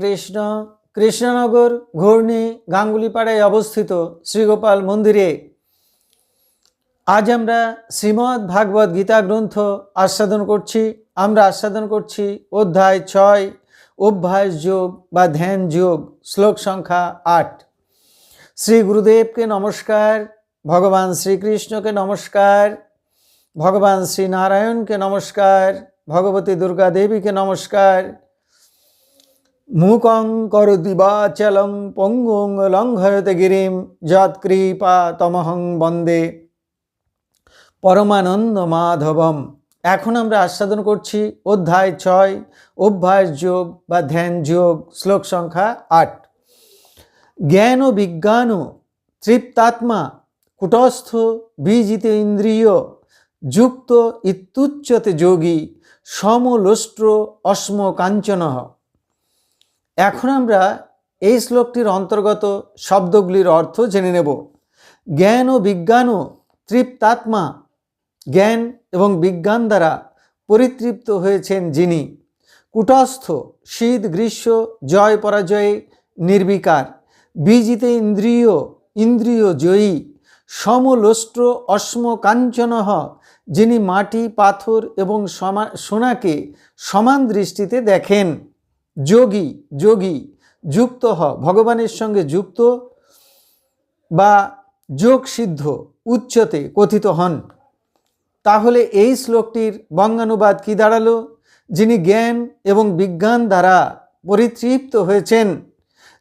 কৃষ্ণ, কৃষ্ণনগর ঘূর্ণি গাঙ্গুলিপাড়ায় অবস্থিত শ্রীগোপাল মন্দিরে। আজ আমরা শ্রীমদ্ ভাগবত গীতা গ্রন্থ আস্বাদন করছি। আমরা আস্বাদন করছি অধ্যায় ছয়, অভ্যাস যোগ বা ধ্যান যোগ, শ্লোক সংখ্যা আট। শ্রী গুরুদেবকে নমস্কার, ভগবান শ্রীকৃষ্ণকে নমস্কার, ভগবান শ্রী নারায়ণকে নমস্কার, ভগবতী দুর্গা দেবীকে নমস্কার মূকং করতি বাচলং পঙ্গুং লঙ্ঘয়তে গিরিম যৎকৃপা তমহং বন্দে। পরমানন্দ মাধবম। এখন আমরা আস্বাদন করছি অধ্যায় ছয়, অভ্যাস যোগ বা ধ্যান যোগ, শ্লোক সংখ্যা আট। জ্ঞান ও বিজ্ঞান তৃপ্তাত্মা, কুটস্থ, বিজিত ইন্দ্রিয়, যুক্ত ইত্যুচ্যতে যোগী, সমলোষ্ট্র অস্ম কাঞ্চনঃ এখন আমরা এই শ্লোকটির অন্তর্গত শব্দগুলির অর্থ জেনে নেব। জ্ঞান ও বিজ্ঞান ও তৃপ্তাত্মা, জ্ঞান এবং বিজ্ঞান দ্বারা পরিতৃপ্ত হয়েছেন যিনি। কুটস্থ, শীত, গ্রীষ্ম, জয়, পরাজয়ে, নির্বিকার, বিজিতে ইন্দ্রিয় ইন্দ্রিয় জয়ী সমলোষ্ট্র অস্ম কাঞ্চনহ, যিনি মাটি, পাথর এবং সোনাকে সমান দৃষ্টিতে দেখেন। যোগী যোগী, যুক্ত হ, ভগবানের সঙ্গে যুক্ত বা যোগ সিদ্ধ, উচ্চতে কথিত হন। তাহলে এই শ্লোকটির বঙ্গানুবাদ কি দাঁড়াল? যিনি জ্ঞান এবং বিজ্ঞান দ্বারা পরিতৃপ্ত হয়েছেন,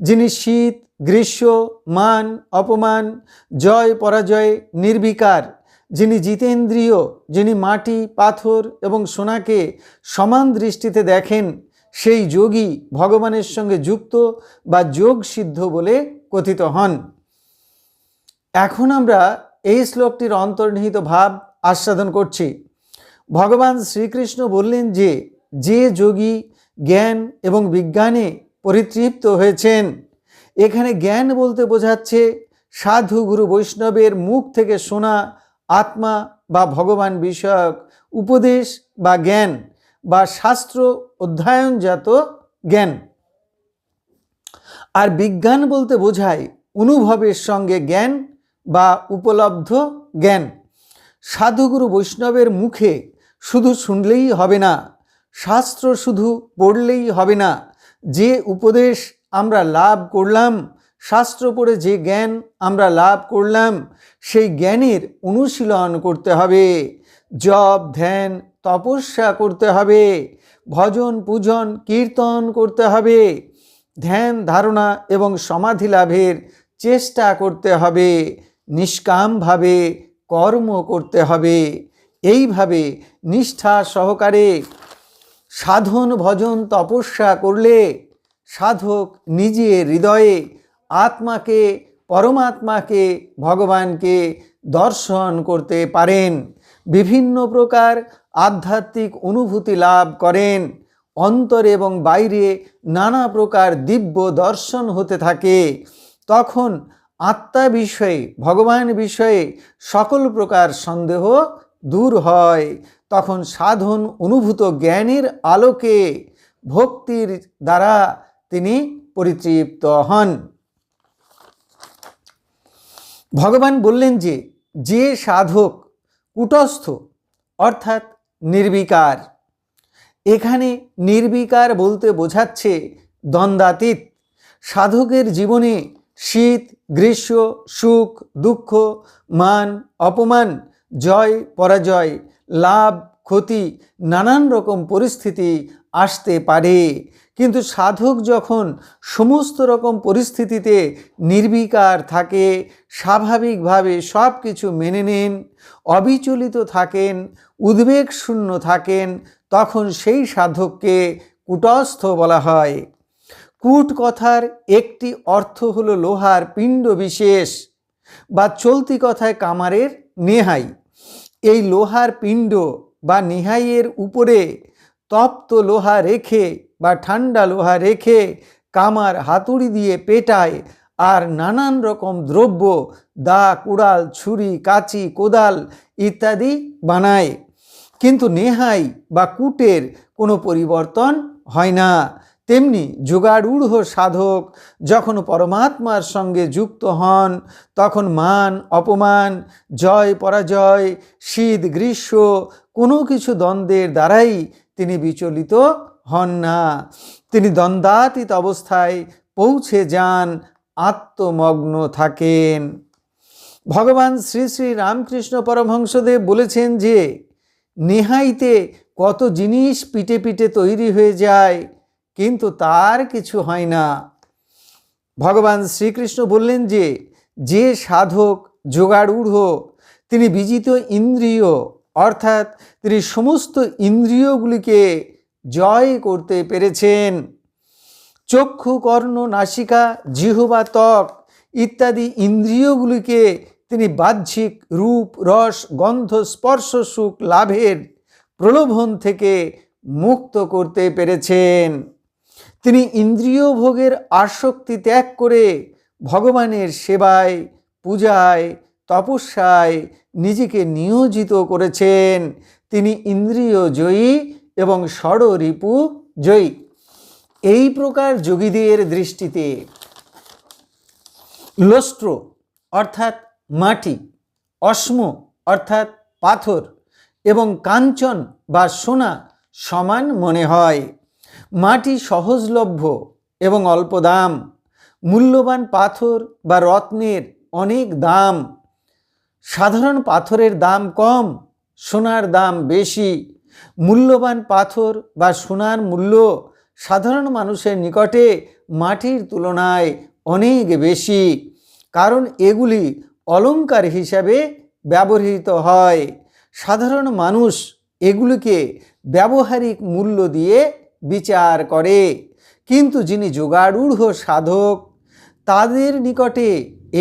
যিনি শীত, গ্রীষ্ম, মান, অপমান, জয়, পরাজয়, নির্বিকার, যিনি জিতেন্দ্রীয়, যিনি মাটি, পাথর এবং সোনাকে সমান দৃষ্টিতে দেখেন সেই যোগী ভগবানের সঙ্গে যুক্ত বা যোগ সিদ্ধ বলে কথিত হন। এখন আমরা এই শ্লোকটির অন্তর্নিহিত ভাব আস্বাদন করছি। ভগবান শ্রীকৃষ্ণ বললেন যে যে যোগী জ্ঞান এবং বিজ্ঞানে পরিতৃপ্ত হয়েছেন, এখানে জ্ঞান বলতে বোঝাচ্ছে সাধু গুরু বৈষ্ণবের মুখ থেকে শোনা আত্মা বা ভগবান বিষয়ক উপদেশ বা জ্ঞান বা শাস্ত্র অধ্যয়নজাত জ্ঞান। আর বিজ্ঞান বলতে বোঝায় অনুভবের সঙ্গে জ্ঞান বা উপলব্ধ জ্ঞান। সাধুগুরু বৈষ্ণবের মুখে শুধু শুনলেই হবে না, শাস্ত্র শুধু পড়লেই হবে না। যে উপদেশ আমরা লাভ করলাম, শাস্ত্র পড়ে যে জ্ঞান আমরা লাভ করলাম, সেই জ্ঞানের অনুশীলন করতে হবে, জপ, ধ্যান, তপস্যা করতে হবে। ভজন, পূজন, কীর্তন করতে হবে। ধ্যান, ধারণা এবং সমাধি লাভের চেষ্টা করতে হবে। নিষ্কামভাবে কর্ম করতে হবে। এইভাবে নিষ্ঠা সহকারে সাধন, ভজন, তপস্যা করলে সাধক নিজের হৃদয়ে আত্মাকে, পরমাত্মাকে, ভগবানকে দর্শন করতে পারেন। বিভিন্ন প্রকার আধ্যাত্মিক অনুভূতি লাভ করেন। অন্তরে এবং বাইরে নানা প্রকার দিব্য দর্শন হতে থাকে। তখন আত্মা বিষয়ে, ভগবান বিষয়ে সকল প্রকার সন্দেহ দূর হয়। তখন সাধন অনুভূত জ্ঞানের আলোকে ভক্তির দ্বারা তিনি পরিতৃপ্ত হন। ভগবান বললেন যে যে সাধক কুটস্থ, অর্থাৎ নির্বিকার। এখানে নির্বিকার বলতে বোঝাচ্ছে দ্বন্দ্বাতীত। সাধকের জীবনে শীত, গ্রীষ্ম, সুখ, দুঃখ, মান, অপমান, জয়, পরাজয়, লাভ, ক্ষতি, নানান রকম পরিস্থিতি আসতে পারে। কিন্তু সাধক যখন সমস্ত রকম পরিস্থিতিতে নির্বিকার থাকে, স্বাভাবিকভাবে সব কিছু মেনে নেন, অবিচলিত থাকেন উদ্বেগ শূন্য থাকেন, তখন সেই সাধককে কুটস্থ বলা হয়। কূট কথার একটি অর্থ হলো লোহার পিণ্ড বিশেষ বা চলতি কথায় কামারের নেহাই। এই লোহার পিণ্ড বা নেহাইয়ের উপরে তপ্ত লোহা রেখে বা ঠান্ডা লোহা রেখে কামার হাতুড়ি দিয়ে পেটায় আর নানান রকম দ্রব্য দা কুড়াল ছুরি, কাঁচি, কোদাল ইত্যাদি বানায়। কিন্তু নেহাই বা কুটের কোনো পরিবর্তন হয় না। তেমনি যোগাড়ূঢ় সাধক যখন পরমাত্মার সঙ্গে যুক্ত হন, তখন মান, অপমান, জয়, পরাজয়, শীত, গ্রীষ্ম কোনো কিছু দ্বন্দ্বের দ্বারাই তিনি বিচলিত হন না। তিনি দ্বন্দ্বাতীত অবস্থায় পৌঁছে যান, আত্মমগ্ন থাকেন। ভগবান শ্রী শ্রী রামকৃষ্ণ পরমহংসদেব বলেছেন যে, নেহাইতে কত জিনিস পিটে পিটে তৈরি হয়ে যায়, কিন্তু তার কিছু হয় না। ভগবান শ্রীকৃষ্ণ বললেন যে যে সাধক যোগাড়ূঢ় তিনি বিজিত ইন্দ্রিয় অর্থাৎ তিনি সমস্ত ইন্দ্রিয়গুলিকে জয় করতে পেরেছেন। চক্ষু, কর্ণ, নাসিকা, জিহবা, ত্বক ইত্যাদি ইন্দ্রিয়গুলিকে তিনি বাহ্যিক রূপ, রস, গন্ধ, স্পর্শ, সুখ, লাভের প্রলোভন থেকে মুক্ত করতে পেরেছেন। তিনি ইন্দ্রিয় ভোগের আসক্তি ত্যাগ করে ভগবানের সেবায়, পূজায়, তপস্যায় নিজেকে নিয়োজিত করেছেন। তিনি ইন্দ্রিয় জয়ী এবং ষড়রিপু জয়ী। এই প্রকার যোগীদের দৃষ্টিতে লস্ট্র অর্থাৎ মাটি, অশ্ম অর্থাৎ পাথর এবং কাঞ্চন বা সোনা সমান মনে হয়। মাটি সহজলভ্য এবং অল্প দাম। মূল্যবান পাথর বা রত্নের অনেক দাম। সাধারণ পাথরের দাম কম, সোনার দাম বেশি। মূল্যবান পাথর বা সোনার মূল্য সাধারণ মানুষের নিকটে মাটির তুলনায় অনেক বেশি, কারণ এগুলি অলংকার হিসাবে ব্যবহৃত হয়। সাধারণ মানুষ এগুলিকে ব্যবহারিক মূল্য দিয়ে বিচার করে, কিন্তু যিনি যোগাড়ূঢ় সাধক, তাদের নিকটে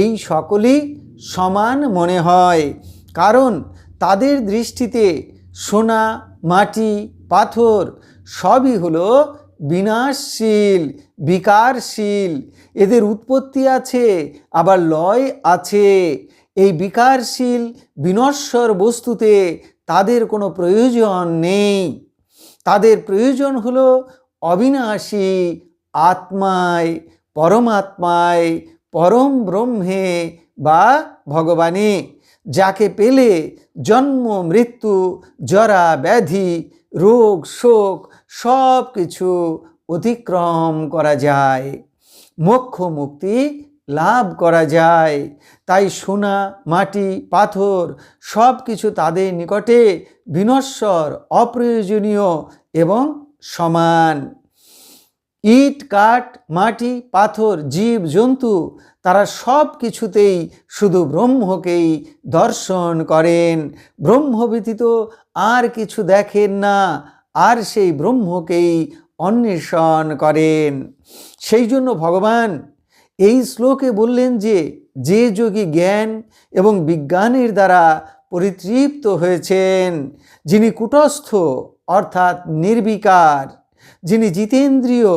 এই সকলই সমান মনে হয়। কারণ তাদের দৃষ্টিতে সোনা, মাটি, পাথর সবই হলো বিনাশশীল, বিকারশীল। এদের উৎপত্তি আছে, আবার লয় আছে। এই বিকারশীল, বিনশ্বর বস্তুতে তাদের কোনো প্রয়োজন নেই। তাদের প্রয়োজন হলো অবিনাশী, আত্মায়, পরমাত্মায়, পরম ব্রহ্মে বা ভগবানে, যাকে পেলে জন্ম, মৃত্যু, জরা, ব্যাধি, রোগ, শোক সব কিছু অতিক্রম করা যায়, মোক্ষ মুক্তি লাভ করা যায়। তাই সোনা, মাটি, পাথর সব কিছু তাদের নিকটে বিনশ্বর, অপ্রয়োজনীয় এবং সমান। ইট, কাঠ, মাটি, পাথর, জীব, জন্তু তারা সব কিছুতেই শুধু ব্রহ্মকেই দর্শন করেন। ব্রহ্ম ব্যতীত আর কিছু দেখেন না, আর সেই ব্রহ্মকেই অন্বেষণ করেন। সেই জন্য ভগবান এই শ্লোকে বললেন যে যে যোগী জ্ঞান এবং বিজ্ঞানের দ্বারা পরিতৃপ্ত হয়েছেন, যিনি কুটস্থ অর্থাৎ নির্বিকার, যিনি জিতেন্দ্রীয়,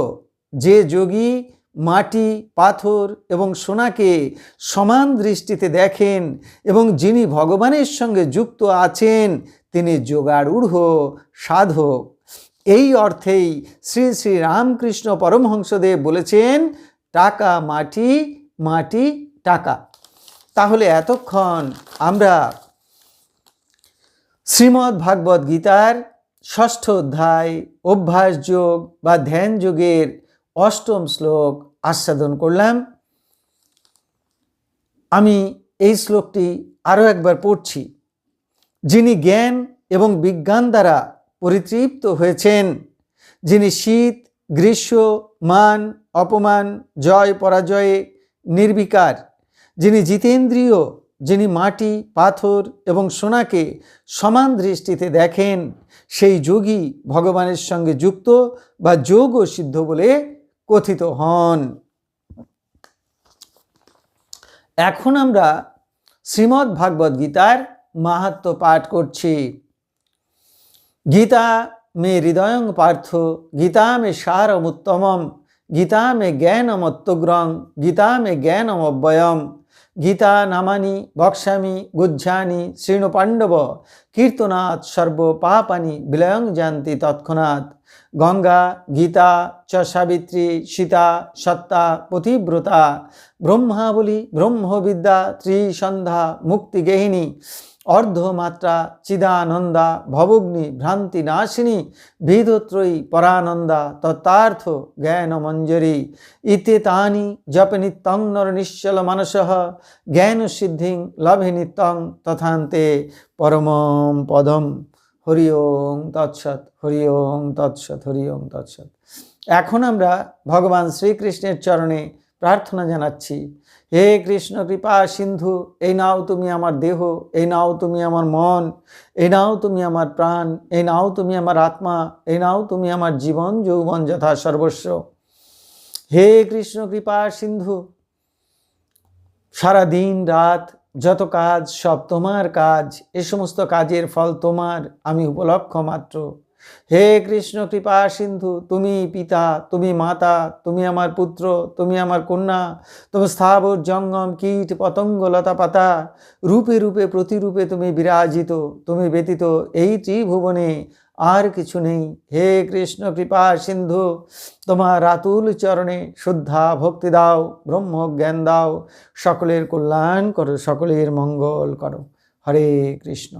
যে যোগী মাটি, পাথর এবং সোনাকে সমান দৃষ্টিতে দেখেন এবং যিনি ভগবানের সঙ্গে যুক্ত আছেন, তিনি যোগাড়ূঢ় সাধক। এই অর্থেই শ্রী শ্রী রামকৃষ্ণ পরমহংসদেব বলেছেন, টাকা মাটি মাটি টাকা। তাহলে এতক্ষণ আমরা শ্রীমদ্ ভাগবত গীতার ষষ্ঠ অধ্যায়, অভ্যাস যোগ বা ধ্যান যোগের অষ্টম শ্লোক আস্বাদন করলাম। আমি এই শ্লোকটি আরও একবার পড়ছি। যিনি জ্ঞান এবং বিজ্ঞান দ্বারা পরিতৃপ্ত হয়েছেন, যিনি শীত, গ্রীষ্ম, মান, অপমান, জয়, পরাজয়ে নির্বিকার, যিনি জিতেন্দ্রীয়, যিনি মাটি, পাথর এবং সোনাকে সমান দৃষ্টিতে দেখেন, সেই যোগী ভগবানের সঙ্গে যুক্ত বা যোগ সিদ্ধ বলে কথিত হন। এখন আমরা শ্রীমদ্ ভাগবত গীতার মাহাত্ম পাঠ করছি। গীতা মে হৃদয়ং পার্থ, গীতা মে সারমুত্তমম, গীতা মে জ্ঞানমত্তগ্রং, গীতা মে জ্ঞানমব্যয়ম। গীতা নামানি বক্সামি গুজ্জানি শ্রীণ পাণ্ডব কীর্তনাথ সর্ব পাপানি বিলয়ং জানতি তৎক্ষণাৎ। গঙ্গা, গীতা, চ সাবিত্রী, সীতা, সত্তা, পতিব্রতা, ব্রহ্মাবলী, ব্রহ্মবিদ্যা, ত্রিসন্ধ্যা মুক্তিগেহিনী অর্ধমাত্রা, চিদানন্দা, ভবগ্নি, ভ্রান্তি, নাশিনী বিধত্রয়ী পরানন্দা তত্তার্থ জ্ঞানমঞ্জরি। ইতে তানি জপ নিত্যং নর নিশ্চল মানস, জ্ঞান সিদ্ধিং লভে নিত্যং তথান্তে পরম পদম। হরি ওং তৎসৎ, হরি ওং তৎসৎ, হরি ওং তৎসৎ। এখন আমরা ভগবান শ্রীকৃষ্ণের চরণে প্রার্থনা জানাচ্ছি হে কৃষ্ণ, কৃপা, সিন্ধু, এই নাও তুমি আমার দেহ, এই নাও তুমি আমার মন, এই নাও তুমি আমার প্রাণ, এই নাও তুমি আমার আত্মা, এই নাও তুমি আমার জীবন, যৌবন যথা সর্বস্ব। হে কৃষ্ণ, কৃপা, সিন্ধু, সারা দিন, রাত, যত কাজ, সব তোমার কাজ, এ সমস্ত কাজের ফল তোমার, আমি উপলক্ষ মাত্র। হে কৃষ্ণ, কৃপা, সিন্ধু, তুমি পিতা, তুমি মাতা, তুমি আমার পুত্র, তুমি আমার কন্যা, তুমি স্থাবর জঙ্গম, কীট, পতঙ্গ, লতা পাতা, রূপে রূপে, প্রতিরূপে তুমি বিরাজিত, তুমি ব্যতীত এই ত্রিভুবনে আর কিছু নেই। হে কৃষ্ণ, কৃপা, সিন্ধু, তোমার রাতুল চরণে শুদ্ধা ভক্তি দাও, ব্রহ্ম জ্ঞান দাও, সকলের কল্যাণ করো, সকলের মঙ্গল করো। হরে কৃষ্ণ।